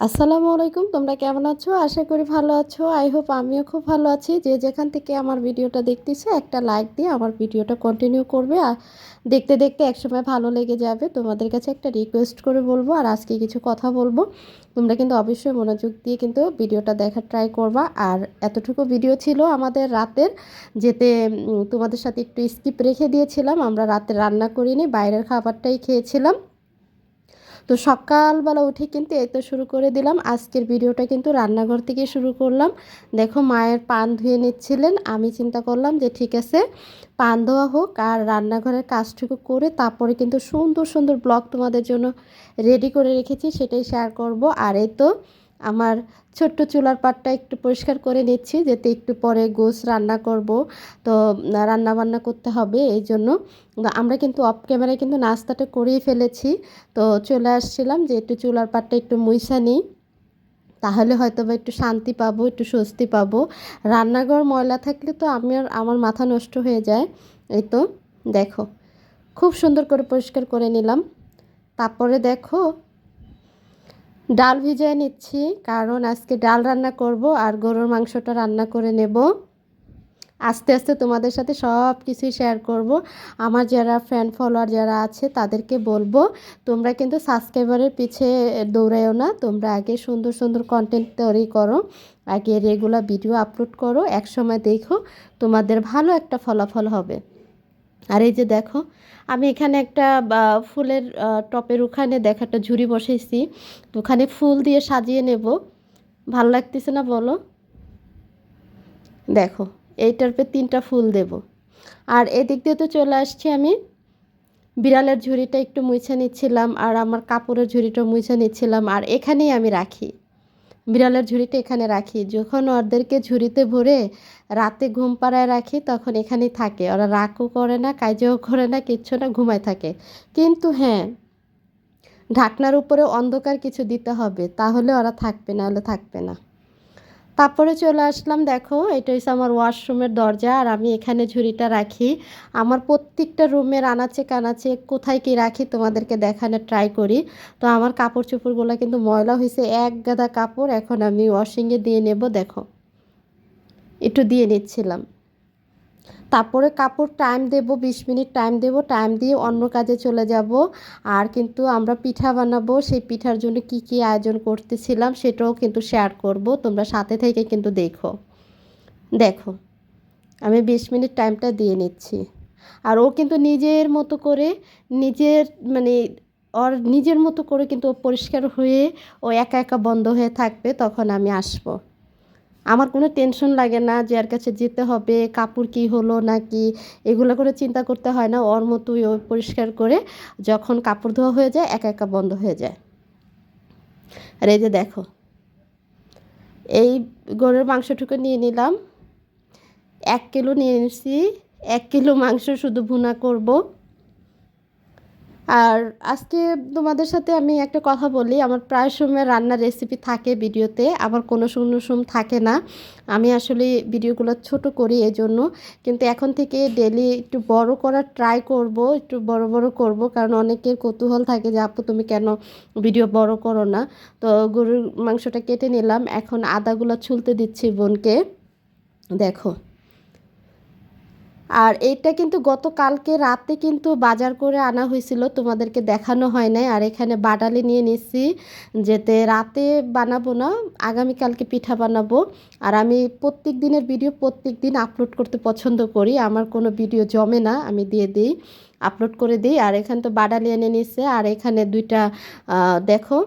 আসসালামু আলাইকুম, তোমরা কেমন আছো? আশা করি ভালো আছো। আই হোপ আমিও খুব ভালো আছি। যে যেখান থেকে আমার ভিডিওটা দেখতেছো, একটা লাইক দিয়ে আমার ভিডিওটা কন্টিনিউ করবে। আর দেখতে দেখতে একসময় ভালো লেগে যাবে। তোমাদের কাছে একটা রিকোয়েস্ট করে বলব। আর আজকে কিছু কথা বলব। তোমরা কিন্তু অবশ্যই মনোযোগ দিয়ে কিন্তু ভিডিওটা দেখার ট্রাই করবা। আর এতটুকু ভিডিও ছিল আমাদের রাতের, যেতে তোমাদের সাথে একটু স্কিপ রেখে দিয়েছিলাম। আমরা রাতে রান্না করিনি, বাইরের খাবারটাই খেয়েছিলাম। তো সকালবেলা উঠে কিন্তু এই তো শুরু করে দিলাম। আজকের ভিডিওটা কিন্তু রান্নাঘর থেকে শুরু করলাম। দেখো মায়ের পান ধুয়ে নিচ্ছিলেন। আমি চিন্তা করলাম যে ঠিক আছে, পান ধোয়া হোক আর রান্নাঘরের কাজটুকু করে তারপরে কিন্তু সুন্দর সুন্দর ব্লগ তোমাদের জন্য রেডি করে রেখেছি, সেটাই শেয়ার করব। আর এই তো আমার ছোট্ট চুলার পাটটা একটু পরিষ্কার করে নিচ্ছি, যাতে একটু পরে গোস রান্না করব। তো রান্না বান্না করতে হবে এই জন্য। আমরা কিন্তু অফ ক্যামেরায় কিন্তু নাস্তাটা করেই ফেলেছি। তো, চলে আসছিলাম যে একটু চুলার পাটটা একটু মুইসা নিই। তাহলে হয়তো বা একটু শান্তি পাবো, একটু স্বস্তি পাবো। রান্নাঘর ময়লা থাকলে তো আমি আর আমার মাথা নষ্ট হয়ে যায়। এই তো, দেখো। খুব সুন্দর করে পরিষ্কার করে নিলাম। তারপরে দেখো ডাল ভিজিয়ে নিচ্ছি, কারণ আজকে ডাল রান্না করব আর গরুর মাংসটা রান্না করে নেব। আস্তে আস্তে তোমাদের সাথে সব কিছুই শেয়ার করব। আমার যারা ফ্রেন্ড ফলোয়ার যারা আছে, তাদেরকে বলব, তোমরা কিন্তু সাবস্ক্রাইবারের পিছে দৌড়াইও না, তোমরা আগে সুন্দর সুন্দর কন্টেন্ট তৈরি করো, আগে রেগুলার ভিডিও আপলোড করো এক সময় দেখো তোমাদের ভালো একটা ফলাফল হবে। আর এই যে দেখো, আমি এখানে একটা ফুলের টপের ওখানে দেখো একটা ঝুড়ি বসাইছি। ওখানে ফুল দিয়ে সাজিয়ে নেব। ভালো লাগতেছে না বলো? দেখো এইটার পর তিনটা ফুল দেব। আর এদিক দিয়ে তো চলে আসছি আমি। বিড়ালের ঝুড়িটা একটু মুছে নিচ্ছিলাম আর আমার কাপড়ের ঝুড়িটা মুছে নিচ্ছিলাম আর এখানেই আমি রাখি। বিড়ালের ঝুড়িটা এখানে রাখি। যখন ওদেরকে ঝুড়িতে ভরে রাতে ঘুম পাড়ায় রাখি, তখন এখানে থাকে। ওরা রাগও করে না, কাজও করে না, কিচ্ছু না, ঘুমায় থাকে। কিন্তু হ্যাঁ ঢাকনার উপরে অন্ধকার কিছু দিতে হবে। তাহলে ওরা থাকবে, না হলে থাকবে না। তারপরে চলে আসলাম, দেখো এটা হচ্ছে আমার ওয়াশরুমের দরজা, আর আমি এখানে ঝুড়িটা রাখি। আমার প্রত্যেকটা রুমের আনাচে কানাচে কোথায় কি রাখি তোমাদেরকে দেখানোর ট্রাই করি। তো আমার কাপড় চোপড়গুলো কিন্তু ময়লা হয়েছে এক গাদা কাপড় এখন আমি ওয়াশিংয়ে দিয়ে নেব, দেখো। একটু দিয়ে নিচ্ছিলাম। তারপরে কাপড় টাইম দেব, বিশ মিনিট টাইম দেব টাইম দিয়ে অন্য কাজে চলে যাব। আর কিন্তু আমরা পিঠা বানাবো, সেই পিঠার জন্য কি কি আয়োজন করতেছিলাম সেটাও কিন্তু শেয়ার করব। তোমরা সাথে থেকে কিন্তু দেখো। দেখো, আমি বিশ মিনিট টাইমটা দিয়ে নিচ্ছি। আর ও কিন্তু নিজের মতো করে, নিজের মানে ওর নিজের মতো করে কিন্তু পরিষ্কার হয়ে ও একা একা বন্ধ হয়ে থাকবে, তখন আমি আসব। আমার কোনো টেনশন লাগে না যে এর কাছে যেতে হবে, কাপড় কি হলো না কি এগুলো করে চিন্তা করতে হয় না। ওর মতোই ও পরিষ্কার করে যখন কাপড় ধোয়া হয়ে যায়, একা একা বন্ধ হয়ে যায়। আর এই যে দেখো, এই গরুর মাংসটুকু নিয়ে নিলাম। এক কিলো নিয়ে নিচ্ছি এক কিলো মাংস শুধু ভুনা করব। আর আজকে তোমাদের সাথে আমি একটা কথা বলি, আমার প্রায় সময় রান্নার রেসিপি থাকে ভিডিওতে, আবার কোনো শূন্য সুম থাকে না। আমি আসলে ভিডিওগুলো ছোট করি এই জন্য কিন্তু এখন থেকে ডেলি একটু বড় করার ট্রাই করব, একটু বড় বড় করব, কারণ অনেকের কৌতূহল থাকে যে, আপু, তুমি কেন ভিডিও বড় করো না? তো গরুর মাংসটা কেটে নিলাম, এখন আদাগুলো ছুলতে দিচ্ছি বোনকে। দেখো। আর এইটা কিন্তু গতকালকে রাতে কিন্তু বাজার করে আনা হয়েছিল, তোমাদেরকে দেখানো হয় নাই। আর এখানে বাটালি নিয়ে নিচ্ছি যেতে রাতে বানাবো না, আগামীকালকে পিঠা বানাবো। আর আমি প্রত্যেক দিনের ভিডিও প্রত্যেক দিন আপলোড করতে পছন্দ করি, আমার কোনো ভিডিও জমে না, আমি দিয়ে দিই আপলোড করে দিই। আর এখানে তো বাডালি এনে নিচ্ছে আর এখানে দুইটা দেখো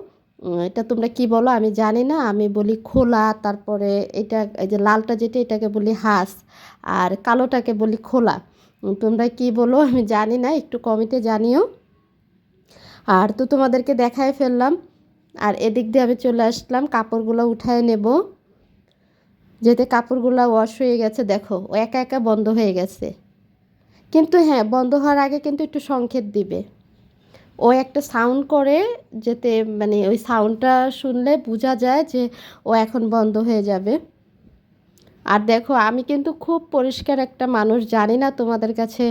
এটা তোমরা কি বলো? আমি জানি না। আমি বলি খোলা, তারপরে এটা, এই যে লালটা যেটা, এটাকে বলি হাঁস, আর কালোটাকে বলি খোলা। তোমরা কি বলো? আমি জানি না, একটু কমেন্টে জানিও। আর তো তোমাদেরকে দেখাই ফেললাম। আর এদিক দিয়ে আমি চলে আসলাম, কাপড়গুলো উঠায় নেব। যেতে কাপড়গুলো ওয়াশ হয়ে গেছে, দেখো, ও একা একা বন্ধ হয়ে গেছে। কিন্তু হ্যাঁ বন্ধ হওয়ার আগে কিন্তু একটু সংকেত দিবে। ও একটা সাউন্ড করে যেতে মানে ওই সাউন্ডটা শুনলে বোঝা যায় যে ও এখন বন্ধ হয়ে যাবে। আর দেখো, আমি কিন্তু খুব পরিষ্কার একটা মানুষ, জানি না তোমাদের কাছে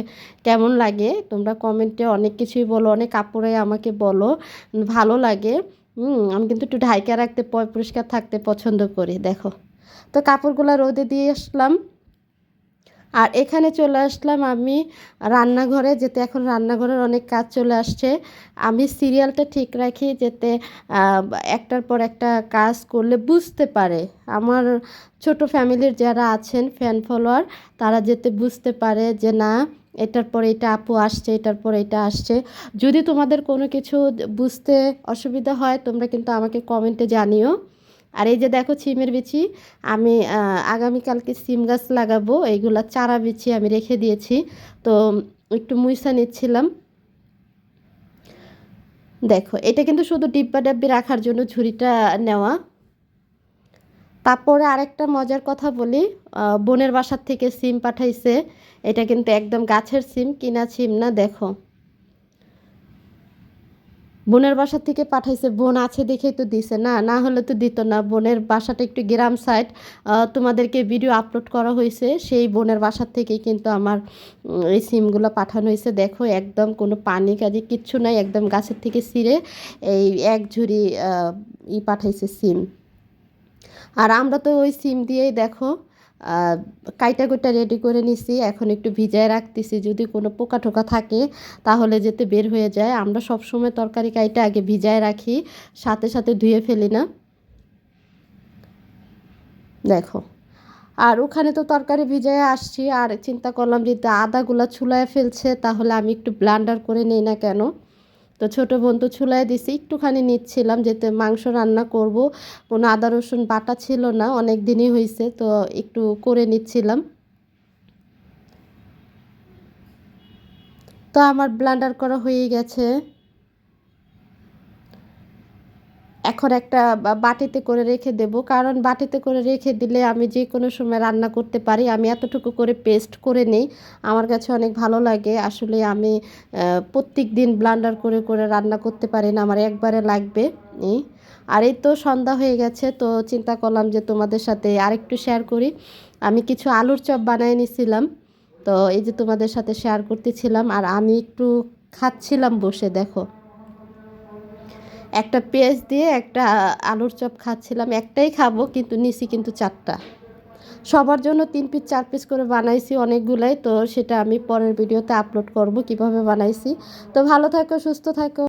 কেমন লাগে। তোমরা কমেন্টে অনেক কিছুই বলো, অনেক কাপড়ে আমাকে বলো, ভালো লাগে। আমি কিন্তু একটু ঢাইকা রাখতে, পরিষ্কার থাকতে পছন্দ করি, দেখো। তো কাপড়গুলো রোদে দিয়ে আসলাম। আর এখানে চলে আসলাম আমি রান্নাঘরে, যেতে এখন রান্নাঘরের অনেক কাজ চলে আসছে। আমি সিরিয়ালটা ঠিক রাখি যেতে একটার পর একটা কাজ করলে বুঝতে পারে। আমার ছোট ফ্যামিলির যারা আছেন ফ্যান ফলোয়ার তারা যেতে বুঝতে পারে যে না, এটার পর এটা আপু আসছে, এটার পর এটা আসছে। যদি তোমাদের কোনো কিছু বুঝতে অসুবিধা হয়, তোমরা কিন্তু আমাকে কমেন্টে জানিও। আর এই যে দেখো সিমের বিচি, আমি আগামীকালকে সিম গাছ লাগাবো, এইগুলা চারা বিচি আমি রেখে দিয়েছি। তো একটু মুইসা নিচ্ছিলাম। দেখো, এটা কিন্তু শুধু ডিব্বা ডাব্বি রাখার জন্য ঝুড়িটা নেওয়া। তারপরে আরেকটা মজার কথা বলি বোনের বাসার থেকে সিম পাঠাইছে। এটা কিন্তু একদম গাছের সিম, কিনা সিম না, দেখো। বোনের বাসা থেকে পাঠাইছে, বোন আছে দেখেই তো দিছে। না না হলে তো দিত না। বোনের বাসাটা একটু গ্রাম সাইড তোমাদেরকে ভিডিও আপলোড করা হয়েছে। সেই বোনের বাসার থেকেই কিন্তু আমার এই সিমগুলো পাঠানো হয়েছে। দেখো, একদম কোনো পানি কাজে কিচ্ছু নাই, একদম গাছের থেকে ছিঁড়ে এই এক ঝুড়ি ই পাঠাইছে সিম আর আমরা তো ওই সিম দিয়েই দেখো কাইটা কুইটা রেডি করে নিছি। এখন একটু ভিজায় রাখতেছি। যদি কোনো পোকা টোকা থাকে, তাহলে যেতে বের হয়ে যায়। আমরা সব সময় তরকারি কাইটা আগে ভিজায় রাখি, সাথে সাথে ধুয়ে ফেলি না। দেখো। আর ওখানে তো তরকারি ভিজায় আসছি। আর চিন্তা করলাম যে আদাগুলো ছুলায় ফেলছে, তাহলে আমি একটু ব্লান্ডার করে নিই না কেন? তো ছোট বোন তো চুলায় দিছি, একটুখানি নিচ্ছিলাম যেতে মাংস রান্না করব। কোনো আদা, রসুন, বাটা ছিল না, অনেক দিনই হয়েছে তো একটু করে নিচ্ছিলাম। তো আমার ব্লান্ডার করা হয়ে গেছে। এখন একটা বাটিতে করে রেখে দেব। কারণ বাটিতে করে রেখে দিলে আমি যে কোনো সময় রান্না করতে পারি। আমি এতটুকু করে পেস্ট করে নেই। আমার কাছে অনেক ভালো লাগে। আসলে আমি প্রত্যেক দিন ব্লান্ডার করে করে রান্না করতে পারি না। আমার একবারে লাগবে। আর এই তো সন্ধ্যা হয়ে গেছে। তো চিন্তা করলাম যে তোমাদের সাথে আরেকটু শেয়ার করি। আমি কিছু আলুর চপ বানিয়ে নিছিলাম। তো এই যে তোমাদের সাথে শেয়ার করতেছিলাম। আর আমি একটু খাচ্ছিলাম বসে, দেখো। একটা পেঁয়াজ দিয়ে একটা আলুর চপ খাচ্ছিলাম, একটাই খাব, কিন্তু নিছি কিন্তু চারটা। সবার জন্য তিন পিস চার পিস করে বানাইছি অনেকগুলাই, তো সেটা আমি পরের ভিডিওতে আপলোড করব কীভাবে বানাইছি। তো ভালো থাকো, সুস্থ থাকো।